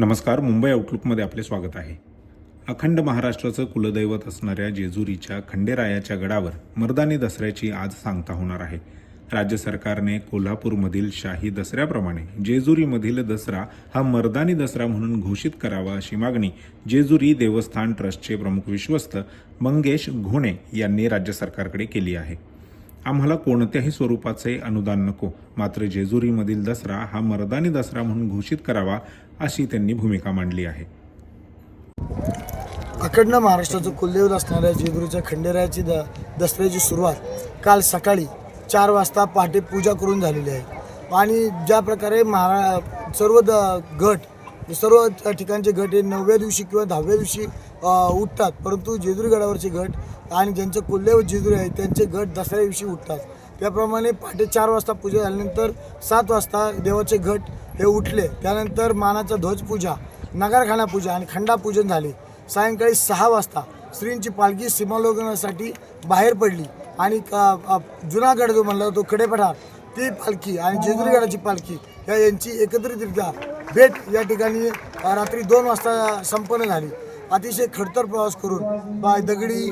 नमस्कार मुंबई आउटलुकमध्ये आपले स्वागत आहे. अखंड महाराष्ट्राचं कुलदैवत असणाऱ्या जेजुरीच्या खंडेरायाच्या गडावर मर्दानी दसऱ्याची आज सांगता होणार आहे. राज्य सरकारने कोल्हापूरमधील शाही दसऱ्याप्रमाणे जेजुरीमधील दसरा हा मर्दानी दसरा म्हणून घोषित करावा अशी मागणी जेजुरी देवस्थान ट्रस्टचे प्रमुख विश्वस्त मंगेश घोणे यांनी राज्य सरकारकडे केली आहे. आम्हाला कोणत्याही स्वरूपाचे अनुदान नको. मात्र जेजुरीमधील दसरा हा मर्दानी दसरा म्हणून घोषित करावा अशी त्यांनी भूमिका मांडली आहे. अखंड महाराष्ट्राचं कुलदेव असणाऱ्या जेजुरीच्या खंडेरायाची द दसऱ्याची सुरुवात काल सकाळी चार वाजता पहाटे पूजा करून झालेली आहे. आणि ज्या प्रकारे महारा सर्व द गट सर्व ठिकाणचे गट हे नवव्या दिवशी किंवा दहाव्या दिवशी उठतात. परंतु जेजुरी गडावरचे गट आणि ज्यांचं कुलदैवत जिजुरे आहे त्यांचे गट दसऱ्या दिवशी उठतात. त्याप्रमाणे पहाटे चार वाजता पूजा झाल्यानंतर सात वाजता देवाचे गट हे उठले. त्यानंतर मानाचा ध्वजपूजा नगारखाना पूजा आणि खंडापूजन झाले. सायंकाळी सहा वाजता स्त्रींची पालखी सीमालोकनासाठी बाहेर पडली आणि जुनागड जो म्हणला तो कडेपठार ती पालखी आणि जेजुरीगडाची पालखी या यांची एकत्रितरित्या भेट या ठिकाणी रात्री दोन वाजता संपन्न झाली. अतिशय खडतर प्रवास करून बा- दगडी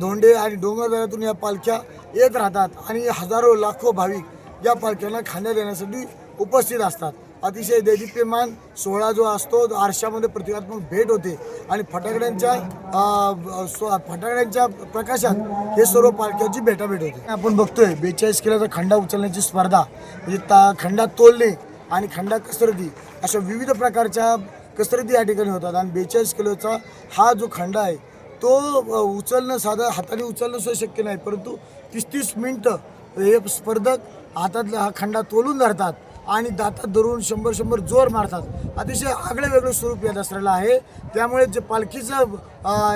धोंडे आणि डोंगरदऱ्यातून या पालख्या येत राहतात आणि हजारो लाखो भाविक या पालख्यांना खाण्यात येण्यासाठी उपस्थित असतात. अतिशय दैदिप्यमान सोहळा जो असतो तो आरशामध्ये प्रतिकात्मक भेट होते आणि फटाकड्यांच्या स्व- फटाकड्यांच्या प्रकाशात हे सर्व पालख्यांची भेटाभेट होते. आपण बघतोय बेचाळीस किलोचा खंडा उचलण्याची स्पर्धा म्हणजे ता खंडा तोलणे आणि खंडा कसरती अशा विविध प्रकारच्या कसरती या ठिकाणी होतात. आणि बेचाळीस किलोचा हा जो खंडा आहे तो उचलणं साधं हाताने उचलणं सुद्धा शक्य नाही. परंतु तीस तीस मिनटं हे स्पर्धक हातातला हा खंडा तोलून धरतात आणि दातात धरून शंभर शंभर जोर मारतात. अतिशय आगळे वेगळं स्वरूप या दसऱ्याला आहे. त्यामुळे जे पालखीचं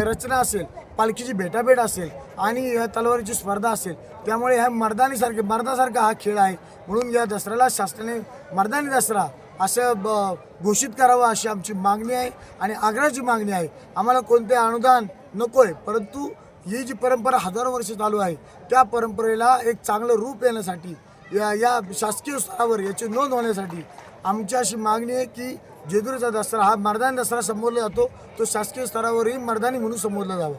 रचना असेल पालखीची भेटाभेट असेल आणि या तलवारीची स्पर्धा असेल त्यामुळे ह्या मर्दानीसारखे मर्दासारखा हा खेळ आहे. म्हणून या दसऱ्याला शासनाने मर्दानी दसरा असं ब- घोषित करावं अशी आमची मागणी आहे आणि आग्रहाची मागणी आहे. आम्हाला कोणते अनुदान नको आहे परंतु ही जी परंपरा हजारो वर्ष चालू आहे त्या परंपरेला एक चांगलं रूप येण्यासाठी या या शासकीय स्तरावर याची नोंद होण्यासाठी आमची अशी मागणी आहे की जेजुरीचा दसरा हा मर्दानी दसरा संबोधला जातो तो शासकीय स्तरावरही मर्दानी म्हणून संबोधला जावा.